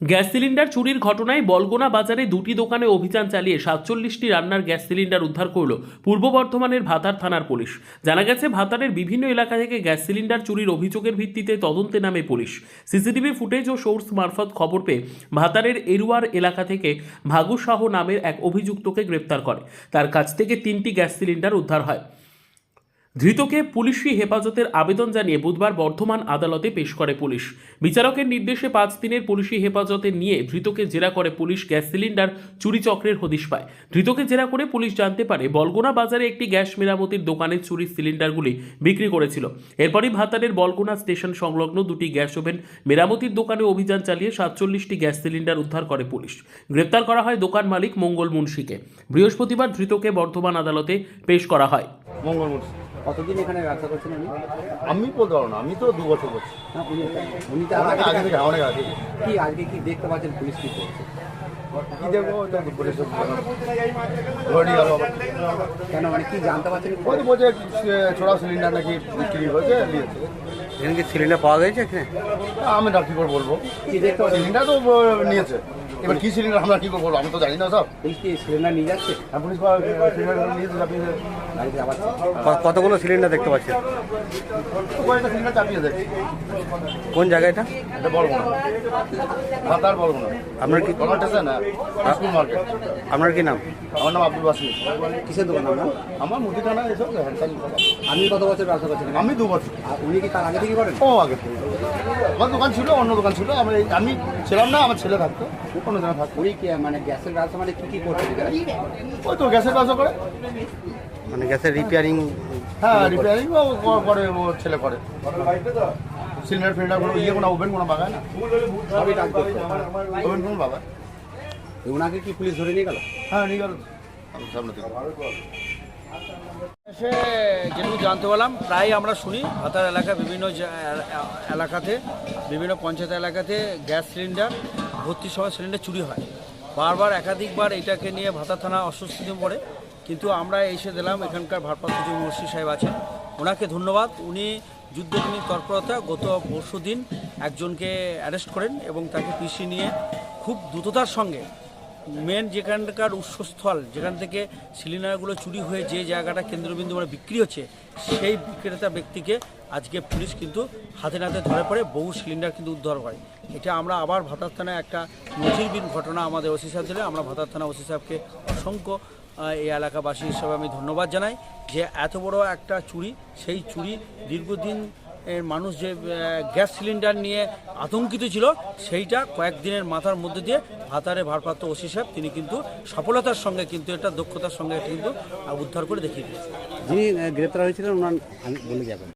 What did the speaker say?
Gas cylinder চুরির ঘটনায় বলগোনা বাজারে দুটি দোকানে অভিযান চালিয়ে সাতচল্লিশটি রান্নার গ্যাস সিলিন্ডার উদ্ধার করল পূর্ব বর্ধমানের ভাতার থানার পুলিশ। জানা গেছে, ভাতারের বিভিন্ন এলাকা থেকে গ্যাস সিলিন্ডার চুরির অভিযোগের ভিত্তিতে তদন্তে নামে পুলিশ। সিসিটিভি ফুটেজ ও সোর্স মারফত খবর পেয়ে ভাতারের এরুয়ার এলাকা থেকে ভাগু শাহ নামের এক অভিযুক্তকে গ্রেপ্তার করে। তার কাছ থেকে তিনটি গ্যাস সিলিন্ডার উদ্ধার হয়। ধৃতকে পুলিশি হেফাজতের আবেদন জানিয়ে বুধবার বর্ধমান আদালতে পেশ করে পুলিশ। বিচারকের নির্দেশে পাঁচ দিনের পুলিশি হেফাজতে নিয়ে ধৃতকে জেরা করে পুলিশ গ্যাস সিলিন্ডার, চুরি চক্রের হদিশ পায়। ধৃতকে জেরা করে পুলিশ জানতে পারে বলগুনা বাজারে একটি গ্যাস মেরামতির দোকানে চুরি সিলিন্ডারগুলি বিক্রি করেছিল। এরপরই ভাতারের বলগুনা স্টেশন সংলগ্ন দুটি গ্যাস ওভেন মেরামতির দোকানে অভিযান চালিয়ে সাতচল্লিশটি গ্যাস সিলিন্ডার উদ্ধার করে পুলিশ। গ্রেপ্তার করা হয় দোকান মালিক মঙ্গল মুন্সিকে। বৃহস্পতিবার ধৃতকে বর্ধমান আদালতে পেশ করা হয়। মঙ্গল মুন্সি। কতদিন এখানে ব্যবসা করছেন উনি? আমি বলতে পারব না আমি তো দু বছর করছি। না, উনি উনি তো অনেক আগে আগে থেকে অনেক আগে থেকে। কি আজকে কি দেখতে পাচ্ছেন পুলিশ কি করছে? কি দেখব? ওই দুপুরে সব ধরে নিয়ে গেল আবার। কেন মানে কি জানতে পারছেন ওই তো বলছে ছোড়া সিলিন্ডার নাকি বিক্রি হয়েছে নিয়েছে এখানে কি সিলিন্ডার পাওয়া গেছে এখানে? আমি না কি করে বলব? কি দেখতে পাচ্ছেন সিলিন্ডার তো নিয়েছে। এবার কি সিলিন্ডার আমরা কি করে বলব? আমি তো জানি না সব। কি সিলিন্ডার নিয়ে যাচ্ছে? পুলিশ ক- কতগুলো সিলিন্ডার দেখতে পাচ্ছেন? তো কয়েকটা সিলিন্ডার চাপিয়ে দেয়। কোন জায়গায় এটা? এটা বলব না। ভাতার বলব না। আপনার কি গভর্নমেন্ট স্টেশন হ্যাঁ স্কুল মার্কেট। আপনার কি নাম? আমার নাম আব্দুল বাসির কিসের দোকান আমার মুদিখানা এসব হ্যান্ডসাইন আপনি কত বছর ব্যবসা করছেন? আমি দু বছর। উনি কি তার আগে থেকে করেন? ও আগে থেকে। আমার দোকান ছিল অন্য দোকান ছিল। আমি আমি ছিলাম না আমার ছেলে থাকতো অন্য জায়গায় থাকতো। কি? মানে গ্যাসের ব্যবসা মানে কি কি এখানে? ওই তো গ্যাসের ব্যবসা করে। মানে গ্যাসের রিপেয়ারিং হ্যাঁ রিপেয়ারিং ও করে ও ছেলে করে। সিলিন্ডার ফিলিন্ডার কোনো ইয়ে কোনো ওভেন কোনো বাগায় না? সবই কাজ করছে ওভেন কোনো বাগায়? ওনাকে কি পুলিশ ধরে নিয়ে গেল? হ্যাঁ নিয়ে গেল। সামনে থেকে। এসে যেটুকু জানতে পারলাম, প্রায় আমরা শুনি ভাতার এলাকা বিভিন্ন এলাকাতে, বিভিন্ন পঞ্চায়েত এলাকাতে গ্যাস সিলিন্ডার ভর্তির সময় সিলিন্ডার চুরি হয়। বারবার একাধিকবার এটাকে নিয়ে ভাতা থানা অস্বস্তিতে পড়ে, কিন্তু আমরা এসে দিলাম এখানকার ভারপ্রাপ্ত মসি সাহেব আছেন। ওনাকে ধন্যবাদ। উনি যুদ্ধজনী তৎপরতা গত পরশু দিন একজনকে অ্যারেস্ট করেন এবং তাকে পিসি নিয়ে খুব দ্রুততার সঙ্গে মেন যেখানকার উৎসস্থল, যেখান থেকে সিলিন্ডারগুলো চুরি হয়ে যে জায়গাটা কেন্দ্রবিন্দু মানে বিক্রি হচ্ছে, সেই বিক্রেতা ব্যক্তিকে আজকে পুলিশ কিন্তু হাতে নাতে ধরে পড়ে, বহু সিলিন্ডার কিন্তু উদ্ধার করে। এটা আমরা আবার ভাতার থানায় একটা নজিরবিন ঘটনা আমাদের ওসি সাহেব দিলে আমরা ভাতার থানা ওসি সাহেবকে অসংখ্য এই এলাকাবাসী হিসাবে আমি ধন্যবাদ জানাই যে এত বড় একটা চুরি, সেই চুরি দীর্ঘদিন মানুষ যে গ্যাস সিলিন্ডার নিয়ে আতঙ্কিত ছিল, সেইটা কয়েকদিনের মাথার মধ্যে দিয়ে ভাতারে ভারপ্রাপ্ত ওসি সাহেব, তিনি কিন্তু সফলতার সঙ্গে কিন্তু এটা, দক্ষতার সঙ্গে কিন্তু উদ্ধার করে দেখিয়ে দিয়েছেন। যিনি গ্রেপ্তার হয়েছিলেন, ওনার বলে যাবেন।